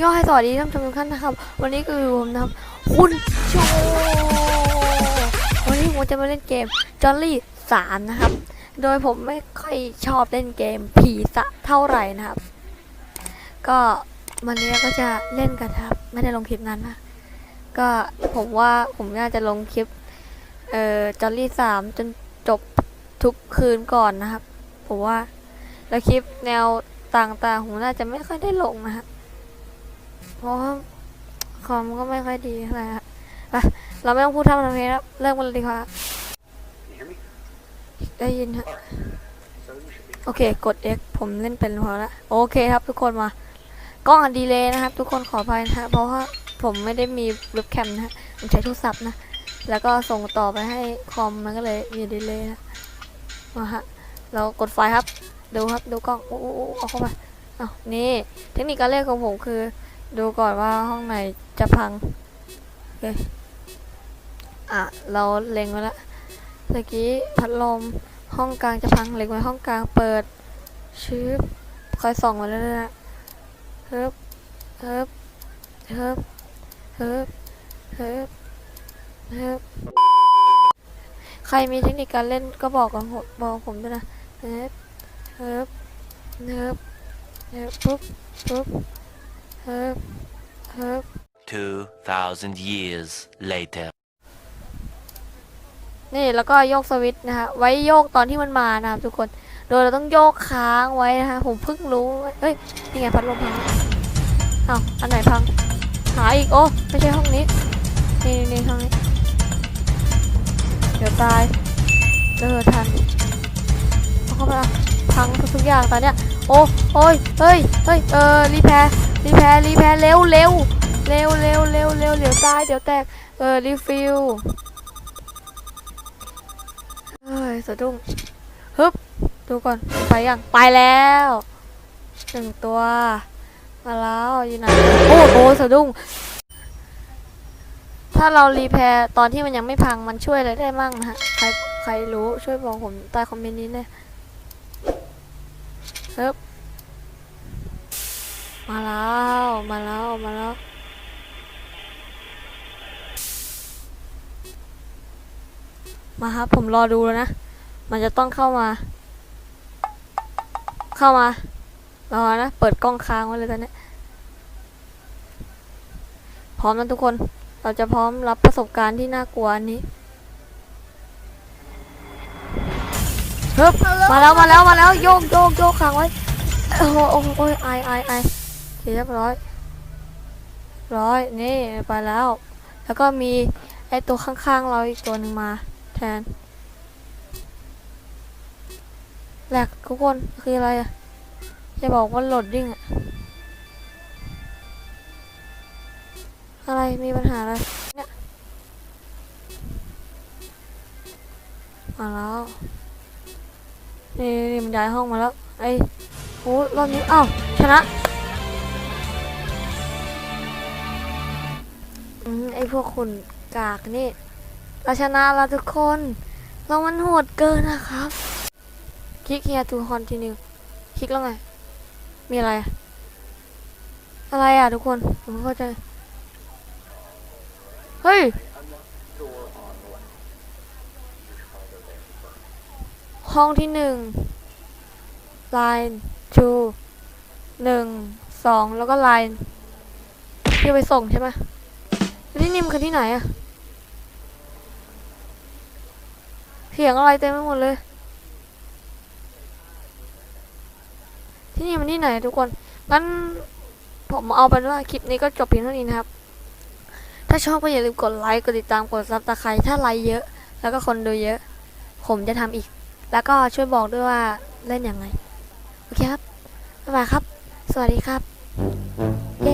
ย่อให้สวัสดีท่านผู้ชมทุกท่านนะครับ วันนี้คือผมนะครับ คุณโชวันนี้ผมจะมาเล่นเกมจอลลี่สามนะครับ โดยผมไม่ค่อยชอบเล่นเกมผีสะเท่าไหร่นะครับ ก็วันนี้ก็จะเล่นกันครับ ไม่ได้ลงคลิปนั้นนะ ก็ผมว่าผมน่าจะลงคลิป เอ่อจอลลี่สามจนจบทุกคืนก่อนนะครับ ผมว่าแล้วคลิปแนวต่างๆผมน่าจะไม่ค่อยได้ลงนะครับ เพราะว่าคอมก็ไม่ค่อยดีเท่าไหร่ครับไปเราไม่ต้องพูดทำทำเพลงแล้วเริ่มกันเลยดีกว่าได้ยินฮะโอเค กด X ผมเล่นเป็นพอแล้วโอเคครับทุกคนมากล้องดีเลยนะครับ ทุกคนขออภัยนะฮะเพราะว่าผมไม่ได้มีเว็บแคมนะฮะผมใช้โทรศัพท์นะ แล้วก็ส่งต่อไปให้คอมมันก็เลยมีดีเลยนะมาฮะเรากดไฟครับ ดูครับดูกล้องโอ้โอ้โอ้เอาเข้าไปอ้าวนี่ เทคนิคการเล่นของผมคือ ดูก่อนว่าห้องไหนจะพังโอเคอะ เราเล็งไว้แล้วตะกี้พัดลมห้องกลางจะพังเล็งไว้ห้องกลางเปิดชืบคอยส่องมาเรื่อยๆนะเฮิบเฮิบเฮิบเฮิบเฮิบเฮิบใครมีเทคนิคการเล่นก็บอกกับผมบอกผมด้วยนะเฮิบเฮิบเฮิบเฮิบปุ๊บปุ๊บ เฮิบเฮิบ2,000 years later. นี่แล้วก็โยกสวิตช์นะคะไว้โยกตอนที่มันมานะครับทุกคน โดยเราต้องโยกค้างไว้นะคะผมเพิ่งรู้เฮ้ยนี่ไงพัดลมพังอ้าวอันไหนพังหาอีกโอ้ไม่ใช่ห้องนี้นี่นี่นี่ห้องนี้เดี๋ยวตายเจอทันเอาเข้ามาพังทุกๆอย่างตอนเนี้ยโอ้โอ้ยเฮ้ยเฮ้ยเออรีแพร์ รีแพร์รีแพร์เร็วเร็วเร็วเร็วเร็วเร็วเดี๋ยวตายเดี๋ยวแตกเออรีฟิลเฮ้ยสะดุ้งฮึบดูก่อนไปยังไปแล้วหนึ่งตัว มาแล้วอยู่ไหนโอ้โหสะดุ้งถ้าเรารีแพร์ตอนที่มันยังไม่พังมันช่วยอะไรได้มั่งนะฮะใครใครรู้ช่วยบอกผมใต้คอมเมนต์นี้เลยฮึบ มาแล้วมาแล้วมาแล้วมาครับผมรอดูแล้วนะ มันจะต้องเข้ามา เข้ามารอนะ เปิดกล้องค้างไว้เลยตอนนี้ พร้อมนะทุกคน เราจะพร้อมรับประสบการณ์ที่น่ากลัวอันนี้ฮึบมาแล้วมาแล้วมาแล้วโยกโยกโยกค้างไว้ โอ้โหโอ้ยไอไอไอ เคเรียบร้อย ร้อยนี่ไปแล้ว แล้วก็มีไอตัวข้างๆเราอีกตัวหนึ่งมาแทนแหลกทุกคนคืออะไรอะจะบอกว่าโหลดดิ้งอะอะไรมีปัญหาอะไรเนี่ยมาแล้วนี่นี่มันย้ายห้องมาแล้วไอ้โอ้รอบนี้อ้าวชนะ ไอพวกคุณกากนี่เราชนะแล้วทุกคนเรามันโหดเกินนะครับ คลิกเฮียทูคอนทีนิวคลิกแล้วไง มีอะไร อะไรอะทุกคน ผมเข้าใจ เฮ้ยห้องที่หนึ่ง line two หนึ่งสองแล้วก็ line ที่ไปส่งใช่ไหม แล้วที่นิมคือที่ไหนอะเสียงอะไรเต็มไปหมดเลย ที่นี่มันที่ไหนทุกคน งั้นผมเอาเป็นว่าคลิปนี้ก็จบเพียงเท่านี้นะครับ ถ้าชอบก็อย่าลืมกดไลค์ กดติดตาม กดซับสไครต์ถ้าไลค์เยอะ แล้วก็คนดูเยอะ ผมจะทำอีก แล้วก็ช่วยบอกด้วยว่าเล่นยังไง โอเคครับ บ๊ายบายครับ สวัสดีครับ เย้